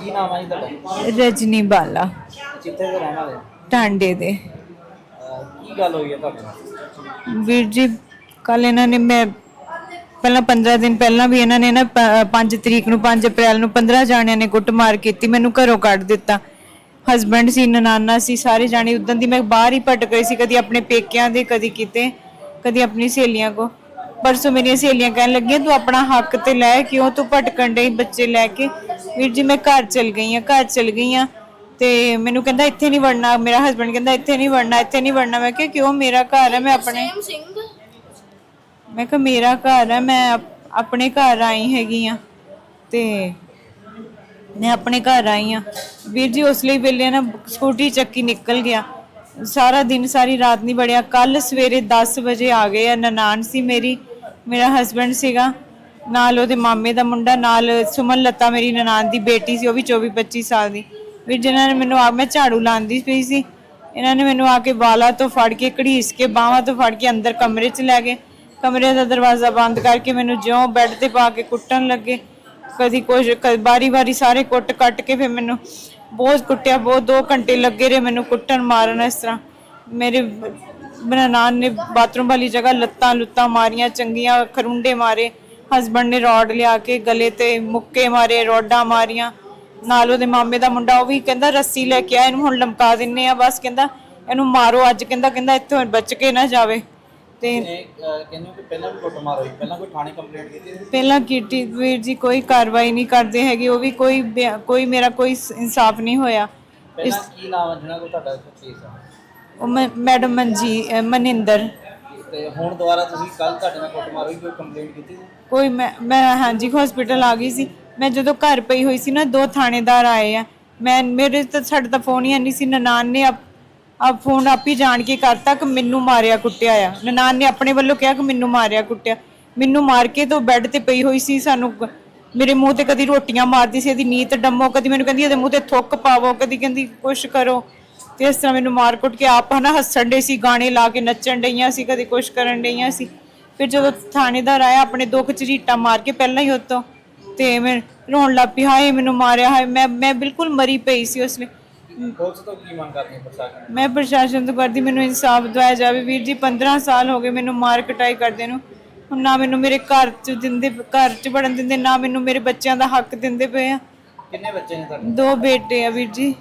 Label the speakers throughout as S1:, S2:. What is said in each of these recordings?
S1: ਕੀ ਨਾਮ ਹੈ ਜੀ ਤੁਹਾਡਾ?
S2: ਰਜਨੀ ਬਾਲਾ।
S1: ਕਿੱਥੇ ਦੇ ਰਹਿਣ ਵਾਲੇ ਹੋ?
S2: ਟਾਂਡੇ ਦੇ।
S1: ਕੀ ਗੱਲ ਹੋਈ ਹੈ ਤੁਹਾਡੇ ਨਾਲ?
S2: ਵੀਰ ਜੀ ਕੱਲ ਇਹਨਾਂ ਨੇ ਮੈਂ ਪਹਿਲਾਂ 15 ਦਿਨ ਪਹਿਲਾਂ ਵੀ ਇਹਨਾਂ ਨੇ ਨਾ 5 ਤਰੀਕ ਨੂੰ 5 ਅਪ੍ਰੈਲ ਨੂੰ 15 ਜਾਣਿਆਂ ਨੇ ਕੁੱਟਮਾਰ ਕੀਤੀ ਮੈਨੂੰ ਘਰੋਂ ਕੱਢ ਦਿੱਤਾ। ਹਸਬੰਡ ਸੀ ਨਨਾਨਾ ਸੀ ਸਾਰੇ ਜਾਣੇ ਉਦੋਂ ਦੀ ਮੈਂ ਬਾਹਰ ਹੀ ਭਟਕ ਰਹੀ ਸੀ ਕਦੀ ਆਪਣੇ ਪੇਕਿਆਂ ਦੇ ਕਦੀ ਕਿਤੇ ਕਦੀ ਆਪਣੀ ਸਹੇਲੀਆਂ ਕੋ। ਪਰਸੋਂ ਮੇਰੀਆਂ ਸਹੇਲੀਆਂ ਕਹਿਣ ਲੱਗੀਆਂ ਤੂੰ ਆਪਣਾ ਹੱਕ ਤੇ ਲੈ ਕਿਉਂ ਤੂੰ ਭਟਕਣ ਡਈ ਬੱਚੇ ਲੈ ਕੇ? ਵੀਰ ਜੀ ਮੈਂ ਘਰ ਚਲ ਗਈ ਆ ਘਰ ਚਲ ਗਈ ਆ ਤੇ ਮੈਨੂੰ ਕਹਿੰਦਾ ਇੱਥੇ ਨਹੀਂ ਵੜਨਾ। ਮੇਰਾ ਹਸਬੰਡ ਕਹਿੰਦਾ ਇੱਥੇ ਨਹੀਂ ਵੜਨਾ ਇੱਥੇ ਨਹੀਂ ਵੜਨਾ। ਮੈਂ ਕਿਹਾ ਕਿਉਂ? ਮੇਰਾ ਘਰ ਹੈ ਮੈਂ ਆਪਣੇ ਮੈਂ ਕਿਹਾ ਮੇਰਾ ਘਰ ਹੈ ਮੈਂ ਆਪ- ਆਪਣੇ ਘਰ ਆਈ ਹੈਗੀ ਆ ਤੇ ਮੈਂ ਆਪਣੇ ਘਰ ਆਈ ਆ ਵੀਰ ਜੀ ਉਸ ਲਈ ਵੇਲੇ ਨਾ ਸਕੂਟੀ ਚੱਕੀ ਨਿਕਲ ਗਿਆ। ਸਾਰਾ ਦਿਨ ਸਾਰੀ ਰਾਤ ਨਹੀਂ ਬੜਿਆ ਕੱਲ ਸਵੇਰੇ 10 ਵਜੇ ਆ ਗਏ ਆ ਨਨਾਣ ਸੀ ਮੇਰੀ। ਮੇਰਾ ਹਸਬੰਡ ਸੀਗਾ, ਨਾਲ ਉਹਦੇ ਮਾਮੇ ਦਾ ਮੁੰਡਾ, ਨਾਲ ਸੁਮਨ ਲੱਤਾ ਮੇਰੀ ਨਨਾਣ ਦੀ ਬੇਟੀ ਸੀ, ਉਹ ਵੀ 24 25 ਸਾਲ ਦੀ। ਵੀਰ ਜਿਨ੍ਹਾਂ ਨੇ ਮੈਨੂੰ ਆ, ਮੈਂ ਝਾੜੂ ਲਾਉਂਦੀ ਪਈ ਸੀ। ਇਹਨਾਂ ਨੇ ਮੈਨੂੰ ਆ ਕੇ ਵਾਲਾ ਤੋਂ ਫੜ ਕੇ, ਘੜੀਸ ਕੇ, ਬਾਹਾਂ ਤੋਂ ਫੜ ਕੇ ਅੰਦਰ ਕਮਰੇ 'ਚ ਲੈ ਗਏ। ਕਮਰੇ ਦਾ ਦਰਵਾਜ਼ਾ ਬੰਦ ਕਰਕੇ ਮੈਨੂੰ ਜਿਉਂ ਬੈੱਡ ਤੇ ਪਾ ਕੇ ਕੁੱਟਣ ਲੱਗੇ। ਕਦੀ ਕੁਝ ਬਾਰੀ ਬਾਰੀ ਸਾਰੇ ਕੁੱਟ ਕੱਟ ਕੇ ਫਿਰ ਮੈਨੂੰ ਬਹੁਤ ਕੁੱਟਿਆ, ਬਹੁਤ 2 ਘੰਟੇ ਲੱਗੇ ਰਹੇ ਮੈਨੂੰ ਕੁੱਟਣ, ਮਾਰਨ ਇਸ ਤਰ੍ਹਾਂ। ਮੇਰੇ ਬਨਾਨਾਨ ਨੇ ਬਾਥਰੂਮ ਵਾਲੀ ਜਗ੍ਹਾ ਲੱਤਾਂ ਲੁੱਤਾਂ ਮਾਰੀਆਂ ਚੰਗੀਆਂ ਖਰੁੰਡੇ ਮਾਰੇ। ਹਸਬੰਡ ਨੇ ਰੋਡ ਲਿਆ ਕੇ ਗਲੇ ਤੇ ਮੁੱਕੇ ਮਾਰੇ ਰੋਡਾਂ ਮਾਰੀਆਂ। ਨਾਲ ਉਹਦੇ ਮਾਮੇ ਦਾ ਮੁੰਡਾ ਉਹ ਵੀ ਕਹਿੰਦਾ ਰੱਸੀ ਲੈ ਕੇ ਆ ਇਹਨੂੰ ਹੁਣ ਲਮਕਾ ਦਿੰਨੇ ਆ ਬਸ ਕਹਿੰਦਾ ਇਹਨੂੰ ਮਾਰੋ ਅੱਜ ਕਹਿੰਦਾ ਕਹਿੰਦਾ ਇੱਥੋਂ ਬਚ ਕੇ ਨਾ ਜਾਵੇ। ਤੇ
S1: ਕਹਿੰਦੇ ਕਿ ਪਹਿਲਾਂ ਵੀ ਕੁੱਟਮਾਰ ਹੋਈ ਪਹਿਲਾਂ ਕੋਈ ਥਾਣੇ ਕੰਪਲੇਂਟ ਕੀਤੀ ਸੀ
S2: ਪਹਿਲਾਂ ਕੀਤੀ ਵੀਰ ਜੀ ਕੋਈ ਕਾਰਵਾਈ ਨਹੀਂ ਕਰਦੇ ਹੈਗੇ ਉਹ ਵੀ ਕੋਈ ਕੋਈ ਮੇਰਾ ਕੋਈ ਇਨਸਾਫ ਨਹੀਂ ਹੋਇਆ।
S1: ਪਹਿਲਾਂ ਕੀ ਨਾਮ ਹੈ ਜਿਹਨਾਂ ਕੋਲ ਤੁਹਾਡਾ ਕੇਸ ਆ?
S2: ਉਹ ਮੈਂ- ਮੈਡਮ ਮਨਜੀ ਮਨਿੰਦਰ।
S1: ਤੇ ਹੁਣ ਦੁਬਾਰਾ ਤੁਸੀਂ ਕੱਲ ਤੁਹਾਡੇ ਨਾਲ ਕੁੱਟਮਾਰ ਹੋਈ ਕੋਈ ਕੰਪਲੇਂਟ ਕੀਤੀ ਸੀ?
S2: ਕੋਈ ਮੈਂ ਮੈਂ ਹਾਂਜੀ ਹਸਪੀਟਲ ਆ ਗਈ ਸੀ। ਮੈਂ ਜਦੋਂ ਘਰ ਪਈ ਹੋਈ ਸੀ ਨਾ ਦੋ ਥਾਣੇਦਾਰ ਆਏ ਆ। ਮੈਂ ਮੇਰੇ ਤਾਂ ਸਾਡੇ ਤਾਂ ਫੋਨ ਹੀ ਨਹੀਂ ਸੀ। ਨਨਾਨ ਨੇ ਆਪ ਫੋਨ ਆਪ ਹੀ ਜਾਣ ਕੇ ਕਰਤਾ ਕਿ ਮੈਨੂੰ ਮਾਰਿਆ ਕੁੱਟਿਆ ਆ। ਨਨਾਨ ਨੇ ਆਪਣੇ ਵੱਲੋਂ ਕਿਹਾ ਕਿ ਮੈਨੂੰ ਮਾਰਿਆ ਕੁੱਟਿਆ। ਮੈਨੂੰ ਮਾਰ ਕੇ ਤੋਂ ਬੈੱਡ ਤੇ ਪਈ ਹੋਈ ਸੀ। ਸਾਨੂੰ ਮੇਰੇ ਮੂੰਹ ਤੇ ਕਦੀ ਰੋਟੀਆਂ ਮਾਰਦੀ ਸੀ ਇਹਦੀ ਨੀਤ ਡੰਮੋ ਕਦੀ ਮੈਨੂੰ ਕਹਿੰਦੀ ਇਹਦੇ ਮੂੰਹ ਤੇ ਥੁੱਕ ਪਾਵੋ ਕਦੀ ਕਹਿੰਦੀ ਕੁਛ ਕਰੋ। ਤੇ ਇਸ ਤਰ੍ਹਾਂ ਮੈਨੂੰ ਮਾਰ ਕੁੱਟ ਕੇ ਆਪ ਹਨਾ ਹੱਸਣ ਡੇ ਸੀ ਗਾਣੇ ਲਾ ਕੇ ਨੱਚਣ ਡਈਆਂ ਸੀ ਕਦੀ ਕੁਛ ਕਰਨ ਡਈਆਂ ਸੀ। ਫਿਰ ਜਦੋਂ ਥਾਣੇਦਾਰ ਆਇਆ ਆਪਣੇ ਦੁੱਖ ਝਰੀਟਾ ਮਾਰ ਕੇ ਪਹਿਲਾਂ ਹੀ ਉਤੋਂ ਤੇ ਮੈਂ ਰੋਣ ਲੱਗ ਪਈ ਹਾਏ ਮੈਨੂੰ ਮਾਰਿਆ ਹਾਏ ਮੈਂ ਮੈਂ ਬਿਲਕੁਲ ਮਰੀ ਪਈ ਸੀ ਉਸ ਵੇਲੇ
S1: ਪੁਲਿਸ ਤੋਂ ਕੀ ਮੰਗ ਕਰਦੇ ਹੋ ਪ੍ਰਸ਼ਾਸਨ
S2: ਮੈਂ ਪ੍ਰਸ਼ਾਸਨ ਤੋਂ ਕਰਦੀ ਮੈਨੂੰ ਇਨਸਾਫ ਦਿਵਾਇਆ ਜਾਵੇ। ਵੀਰ ਜੀ 15 ਸਾਲ ਹੋ ਗਏ ਮੈਨੂੰ ਮਾਰ ਕਟਾਈ ਕਰਦੇ ਨੂੰ। ਹੁਣ ਨਾ ਮੈਨੂੰ ਮੇਰੇ ਘਰ ਚ ਦਿੰਦੇ ਘਰ ਚ ਵੜਨ ਦਿੰਦੇ ਨਾ ਮੈਨੂੰ ਮੇਰੇ ਬੱਚਿਆਂ ਦਾ ਹੱਕ ਦਿੰਦੇ ਪਏ ਆ।
S1: ਕਿੰਨੇ ਬੱਚੇ ਨੇ ਤੁਹਾਡੇ?
S2: ਦੋ ਬੇਟੇ ਆ ਵੀਰ ਜੀ।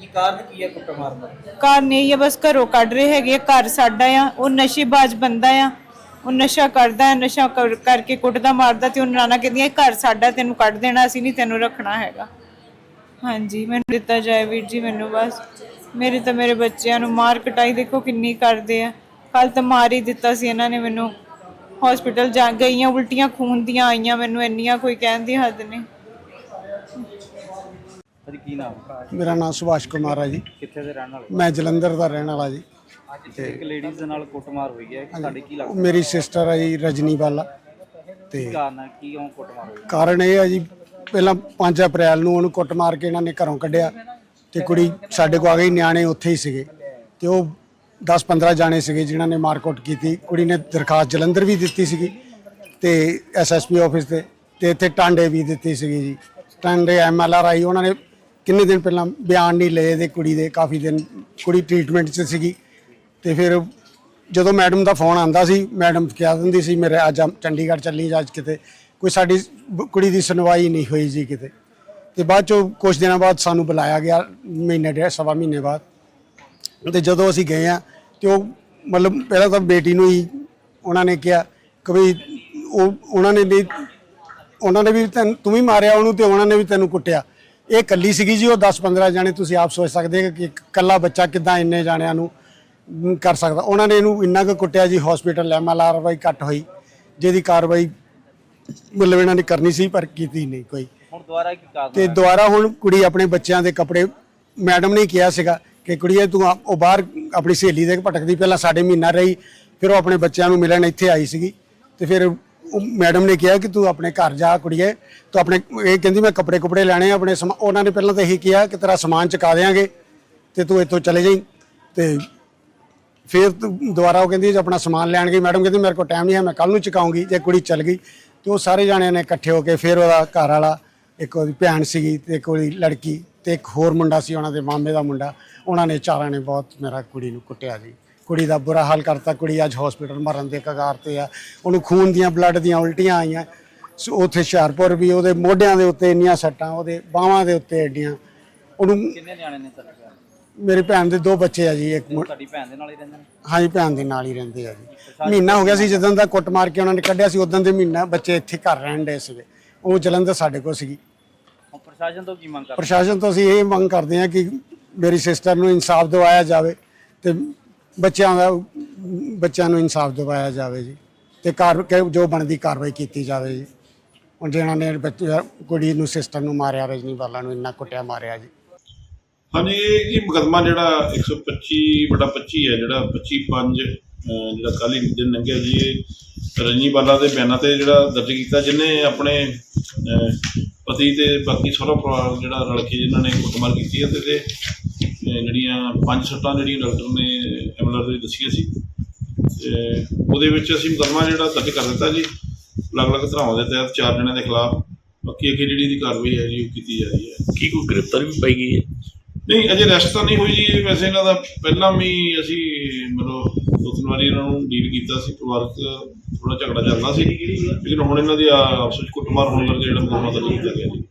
S1: ਕੀ ਕਾਰਨ ਕੀ ਹੈ ਕੁੱਟਮਾਰ ਦਾ?
S2: ਘਰ ਨਹੀਂ ਆ ਬਸ ਘਰੋਂ ਕੱਢ ਰਹੇ ਹੈਗੇ ਆ, ਘਰ ਸਾਡਾ ਆ ਉਹ ਨਸ਼ੇਬਾਜ਼ ਬੰਦਾ ਆ ਉਹ ਨਸ਼ਾ ਕਰਦਾ ਹੈ ਨਸ਼ਾ ਕਰ- ਕਰਕੇ ਕੁੱਟਦਾ ਮਾਰਦਾ ਤੇ ਉਹ ਨਾਨਾ ਕਹਿੰਦੀਆਂ ਘਰ ਸਾਡਾ ਤੈਨੂੰ ਕੱਢ ਦੇਣਾ ਅਸੀਂ ਨਹੀਂ ਤੈਨੂੰ ਰੱਖਣਾ ਹੈਗਾ। ਹਾਂਜੀ ਮੈਨੂੰ ਦਿੱਤਾ ਜਾਏ ਵੀਰ ਜੀ ਮੈਨੂੰ ਬਸ। ਮੇਰੇ ਤਾਂ ਮੇਰੇ ਬੱਚਿਆਂ ਨੂੰ ਮਾਰ ਕਟਾਈ ਦੇਖੋ ਕਿੰਨੀ ਕਰਦੇ ਆ। ਕੱਲ ਤਾਂ ਮਾਰ ਹੀ ਦਿੱਤਾ ਸੀ ਇਹਨਾਂ ਨੇ ਮੈਨੂੰ। ਹਸਪੀਟਲ ਜਾ ਗਈਆਂ ਉਲਟੀਆਂ ਖੂਨ ਦੀਆਂ ਆਈਆਂ ਮੈਨੂੰ ਇੰਨੀਆਂ ਕੋਈ ਕਹਿਣ ਦੀ ਹੱਦ ਨਹੀਂ।
S1: ਅਜੀ ਕੀ ਨਾਮ?
S3: ਮੇਰਾ ਨਾਮ ਸੁਭਾਸ਼ ਕੁਮਾਰ ਹੈ ਜੀ।
S1: ਕਿੱਥੇ ਦੇ ਰਹਿਣ ਵਾਲੇ?
S3: ਮੈਂ ਜਲੰਧਰ ਦਾ ਰਹਿਣ ਵਾਲਾ ਜੀ।
S1: ਅੱਜ ਇੱਕ ਲੇਡੀਜ਼ ਦੇ ਨਾਲ ਕੁੱਟਮਾਰ ਹੋਈ ਹੈ। ਤੁਹਾਡੇ ਕੀ ਲੱਗਦਾ
S3: ਮੇਰੀ ਸਿਸਟਰ ਹੈ ਜੀ ਰਜਨੀ ਬਾਲਾ। ਤੇ
S1: ਕਾਰਨ ਹੈ? ਕੀ ਉਹ ਕੁੱਟਮਾਰ ਹੋਈ
S3: ਕਾਰਨ ਇਹ ਹੈ ਜੀ ਪਹਿਲਾਂ 5 ਅਪ੍ਰੈਲ ਨੂੰ ਉਹਨੂੰ ਕੁੱਟ ਮਾਰ ਕੇ ਇਹਨਾਂ ਨੇ ਘਰੋਂ ਕੱਢਿਆ। ਤੇ ਕੁੜੀ ਸਾਡੇ ਕੋਲ ਆ ਗਈ ਨਿਆਣੇ ਉੱਥੇ ਹੀ ਸੀਗੇ। ਤੇ ਉਹ 10-15 ਜਾਣੇ ਸੀਗੇ ਜਿਨ੍ਹਾਂ ਨੇ ਮਾਰਕੁੱਟ ਕੀਤੀ। ਕੁੜੀ ਨੇ ਦਰਖਾਸਤ ਜਲੰਧਰ ਵੀ ਦਿੱਤੀ ਸੀਗੀ ਤੇ ਐਸਐਸਪੀ ਆਫਿਸ ਤੇ। ਤੇ ਇੱਥੇ ਟਾਂਡੇ ਵੀ ਦਿੱਤੀ ਸੀਗੀ ਜੀ। ਟਾਂਡੇ ਐਮਐਲਆਰ ਆਈ ਉਹਨਾਂ ਨੇ ਕਿੰਨੇ ਦਿਨ ਪਹਿਲਾਂ ਬਿਆਨ ਨਹੀਂ ਲਏ ਦੇ ਕੁੜੀ ਦੇ, ਕਾਫੀ ਦਿਨ ਕੁੜੀ ਟ੍ਰੀਟਮੈਂਟ 'ਚ ਸੀਗੀ। ਤੇ ਫਿਰ ਜਦੋਂ ਮੈਡਮ ਦਾ ਫੋਨ ਆਂਦਾ ਸੀ, ਮੈਡਮ ਕਹਿ ਦਿੰਦੀ ਸੀ, ਮੇਰੇ ਅੱਜ ਆ ਚੰਡੀਗੜ੍ਹ ਚੱਲੀ ਜਾ ਅੱਜ ਕਿਤੇ। ਕੋਈ ਸਾਡੀ ਬ- ਕੁੜੀ ਦੀ ਸੁਣਵਾਈ ਨਹੀਂ ਹੋਈ ਜੀ ਕਿਤੇ। ਤੇ ਬਾਅਦ ਚੋਂ ਕੁਝ ਦਿਨਾਂ ਬਾਅਦ ਸਾਨੂੰ ਬੁਲਾਇਆ ਗਿਆ, ਮਹੀਨੇ ਡੇਢ, ਸਵਾ ਮਹੀਨੇ ਬਾਅਦ। ਤੇ ਜਦੋਂ ਅਸੀਂ ਗਏ ਆ ਤੇ ਉਹ ਮਤਲਬ ਪਹਿਲਾਂ ਤਾਂ ਬੇਟੀ ਨੂੰ ਹੀ ਉਹਨਾਂ ਨੇ ਕਿਹਾ ਕਿ ਵੀ ਉਹ, ਉਹਨਾਂ ਨੇ ਵੀ, ਉਹਨਾਂ ਨੇ ਵੀ ਤੈਨੂੰ, ਤੂੰ ਵੀ ਮਾਰਿਆ ਉਹਨੂੰ ਤੇ ਉਹਨਾਂ ਨੇ ਵੀ ਤੈਨੂੰ ਕੁੱਟਿਆ। ਇਹ ਕੱਲੀ ਸੀਗੀ ਜੀ ਉਹ 10-15 ਜਾਣੇ ਤੁਸੀਂ ਆਪ ਸੋਚ ਸਕਦੇ ਹੋ ਕਿ ਇੱਕ ਕੱਲਾ ਬੱਚਾ ਕਿਦਾਂ ਇੰਨੇ ਜਾਣਿਆਂ ਨੂੰ ਕਰ ਸਕਦਾ। ਉਹਨਾਂ ਨੇ ਇਹਨੂੰ ਇੰਨਾ ਕੁ ਕੁੱਟਿਆ ਜੀ ਹਸਪੀਟਲ ਐਮਐਲਆਰ ਵਾਈ ਕੱਟ ਹੋਈ। ਜਿਹਦੀ ਕਾਰਵਾਈ ਮਤਲਬ ਇਹਨਾਂ ਨੇ ਕਰਨੀ ਸੀ ਪਰ ਕੀਤੀ ਨਹੀਂ ਕੋਈ।
S1: ਹੁਣ ਦੁਬਾਰਾ ਕੀ ਕਾਰਨ
S3: ਤੇ ਦੁਬਾਰਾ ਹੁਣ ਕੁੜੀ ਆਪਣੇ ਬੱਚਿਆਂ ਦੇ ਕੱਪੜੇ ਮੈਡਮ ਨੇ ਕਿਹਾ ਸੀਗਾ ਕਿ ਕੁੜੀਏ ਤੂੰ ਆ- ਉਹ ਬਾਹਰ ਆਪਣੀ ਸਹੇਲੀ ਦੇ ਭਟਕਦੀ ਪਹਿਲਾਂ ਸਾਡੇ ਮਹੀਨਾ ਰਹੀ ਫਿਰ ਉਹ ਆਪਣੇ ਬੱਚਿਆਂ ਨੂੰ ਮਿਲਣ ਇੱਥੇ ਆਈ ਸੀਗੀ। ਤੇ ਫਿਰ ਮੈਡਮ ਨੇ ਕਿਹਾ ਕਿ ਤੂੰ ਆਪਣੇ ਘਰ ਜਾ ਕੁੜੀਏ, ਤੂੰ ਆਪਣੇ, ਇਹ ਕਹਿੰਦੀ ਮੈਂ ਕੱਪੜੇ ਕੁਪੜੇ ਲੈਣੇ ਆ, ਆਪਣੇ ਸਮਾ- ਉਹਨਾਂ ਨੇ ਪਹਿਲਾਂ ਤਾਂ ਇਹੀ ਕਿਹਾ ਕਿ ਤੇਰਾ ਸਮਾਨ ਚੁਕਾ ਦੇਾਂਗੇ ਤੇ ਤੂੰ ਇੱਥੋਂ ਚਲੇ ਜਾਈਂ ਤੇ ਫਿਰ ਤੂੰ ਦੁਬਾਰਾ ਉਹ ਕਹਿੰਦੀ ਜੇ ਆਪਣਾ ਸਮਾਨ ਲੈਣ ਗਈ ਮੈਡਮ ਕਹਿੰਦੀ ਮੇਰੇ ਕੋਲ ਟਾਈਮ ਨਹੀਂ ਹੈ, ਮੈਂ ਕੱਲ ਨੂੰ ਚੁਕਾਉਂਗੀ, ਜੇ ਕੁੜੀ ਚੱਲ ਗਈ। ਤੇ ਉਹ ਸਾਰੇ ਜਾਣਿਆਂ ਨੇ ਇਕੱਠੇ ਹੋ ਕੇ ਫਿਰ ਉਹਦਾ ਘਰ ਵਾਲਾ, ਇੱਕ ਉਹਦੀ ਭੈਣ ਸੀਗੀ ਤੇ ਇੱਕ ਉਹਦੀ ਲੜਕੀ ਤੇ ਇੱਕ ਹੋਰ ਮੁੰਡਾ ਸੀ, ਉਹਨਾਂ ਦੇ ਮਾਮੇ ਦਾ ਮੁੰਡਾ, ਉਹਨਾਂ ਨੇ ਚਾਰਾਂ ਨੇ ਬਹੁਤ ਮੇਰਾ ਕੁੜੀ ਨੂੰ ਕੁੱਟਿਆ ਜੀ। ਕੁੜੀ ਦਾ ਬੁਰਾ ਹਾਲ ਕਰਤਾ ਕੁੜੀ ਅੱਜ ਹਸਪੀਟਲ ਮਰਨ ਦੇ ਕਗਾਰ ਤੇ ਆ। ਉਹਨੂੰ ਖੂਨ ਦੀਆਂ ਬਲੱਡ ਦੀਆਂ ਉਲਟੀਆਂ ਆਈਆਂ। ਸੋ ਉੱਥੇ ਹੁਸ਼ਿਆਰਪੁਰ ਵੀ ਉਹਦੇ ਮੋਢਿਆਂ ਦੇ ਉੱਤੇ ਇੰਨੀਆਂ ਸੱਟਾਂ ਉਹਦੇ ਬਾਹਾਂ ਦੇ ਉੱਤੇ ਏਡੀਆਂ ਉਹਨੂੰ
S1: ਕਿੰਨੇ ਨਿਆਣੇ ਨੇ ਤੁਹਾਡੇ ਘਰ?
S3: ਮੇਰੀ ਭੈਣ ਦੇ ਦੋ ਬੱਚੇ ਆ ਜੀ ਇੱਕ ਮੁੰ-
S1: ਤੁਹਾਡੀ ਭੈਣ ਦੇ ਨਾਲ ਹੀ ਰਹਿੰਦੇ ਨੇ?
S3: ਹਾਂਜੀ ਭੈਣ ਦੇ ਨਾਲ ਹੀ ਰਹਿੰਦੇ ਆ ਜੀ। ਮਹੀਨਾ ਹੋ ਗਿਆ ਸੀ ਜਦੋਂ ਦਾ ਕੁੱਟ ਮਾਰ ਕੇ ਉਹਨਾਂ ਨੇ ਕੱਢਿਆ ਸੀ ਉਦੋਂ ਦੇ ਮਹੀਨਾ ਬੱਚੇ ਇੱਥੇ ਘਰ ਰਹਿਣ ਦੇ ਸੀਗੇ। ਉਹ ਜਲੰਧਰ ਸਾਡੇ ਕੋਲ ਸੀਗੀ।
S1: ਹੁਣ ਪ੍ਰਸ਼ਾਸਨ ਤੋਂ ਕੀ ਮੰਗ ਕਰਦੇ?
S3: ਪ੍ਰਸ਼ਾਸਨ ਤੋਂ ਅਸੀਂ ਇਹ ਮੰਗ ਕਰਦੇ ਹਾਂ ਕਿ ਮੇਰੀ ਸਿਸਟਰ ਨੂੰ ਇਨਸਾਫ ਦਿਵਾਇਆ ਜਾਵੇ ਤੇ ਬੱਚਿਆਂ ਦਾ, ਬੱਚਿਆਂ ਨੂੰ ਇਨਸਾਫ ਦਿਵਾਇਆ ਜਾਵੇ ਜੀ ਤੇ ਕਾਰ ਜੋ ਬਣਦੀ ਕਾਰਵਾਈ ਕੀਤੀ ਜਾਵੇ ਜੀ। ਹੁਣ ਜਿਹਨਾਂ ਨੇ ਬੱਚੇ ਕੁੜੀ ਨੂੰ ਸਿਸਟਰ ਨੂੰ ਮਾਰਿਆ, ਰਜਨੀ ਬਾਲਾ ਨੂੰ ਇੰਨਾ ਕੁੱਟਿਆ, ਮਾਰਿਆ ਜੀ।
S4: ਹਾਂਜੀ, ਇਹ ਜੀ ਮੁਕੱਦਮਾ ਜਿਹੜਾ 125 ਬਟਾ 25 ਹੈ ਜਿਹੜਾ 25 5 ਜਿਹੜਾ ਕੱਲ੍ਹ ਹੀ ਦਿਨ ਲੰਘਿਆ ਜੀ, ਇਹ ਰਜਨੀ ਬਾਲਾ ਦੇ ਬਿਆਨਾਂ ਤੇ ਜਿਹੜਾ ਦਰਜ ਕੀਤਾ, ਜਿਹਨੇ ਆਪਣੇ ਪਤੀ ਤੇ ਬਾਕੀ ਸਹੁਰਾ ਪਰਿਵਾਰ ਜਿਹੜਾ ਰਲ ਕੇ ਜਿਨ੍ਹਾਂ ਨੇ ਕੁੱਟਮਾਰ ਕੀਤੀ ਹੈ ਤੇ ਜਿਹੜੀਆਂ ਪੰਜ ਸੱਟਾਂ ਜਿਹੜੀਆਂ ਡਾਕਟਰ ਨੇ ਐਮਐਲਆਰ ਦੇ ਦੱਸੀਆਂ ਸੀ ਤੇ ਉਹਦੇ ਵਿੱਚ ਅਸੀਂ ਮੁਕੱਦਮਾ ਜਿਹੜਾ ਦਰਜ ਕਰ ਦਿੱਤਾ ਜੀ ਅਲੱਗ-ਅਲੱਗ ਧਾਰਾਵਾਂ ਦੇ ਤਹਿਤ ਚਾਰ ਜਣਿਆਂ ਦੇ ਖਿਲਾਫ ਬਾਕੀ ਅੱਗੇ ਜਿਹੜੀ ਦੀ ਕਾਰਵਾਈ ਹੈ ਜੀ ਉਹ ਕੀਤੀ ਜਾ ਰਹੀ ਹੈ।
S5: ਕੀ ਕੋਈ ਗ੍ਰਿਫਤਾਰ ਵੀ ਪਾਈ ਗਈ ਹੈ?
S4: ਨਹੀਂ ਅਜੇ ਰੈਸਟ ਤਾਂ ਨਹੀਂ ਹੋਈ ਜੀ ਵੈਸੇ ਇਹਨਾਂ ਦਾ ਪਹਿਲਾਂ ਵੀ ਅਸੀਂ ਮਤਲਬ ਦੋ ਤਿੰਨ ਵਾਰੀ ਇਹਨਾਂ ਨੂੰ ਡੀਲ ਕੀਤਾ ਸੀ ਪਰਿਵਾਰਕ ਥੋੜਾ ਝਗੜਾ ਚੱਲਦਾ ਸੀ ਲੇਕਿਨ ਹੁਣ ਇਹਨਾਂ ਦੀ ਆਪਸ ਵਿੱਚ ਕੁੱਟਮਾਰ ਹੋਣ ਕਰਕੇ ਜਿਹੜਾ ਮੁਕੱਦਮਾ ਦਰਜ ਕੀਤਾ ਗਿਆ ਜੀ।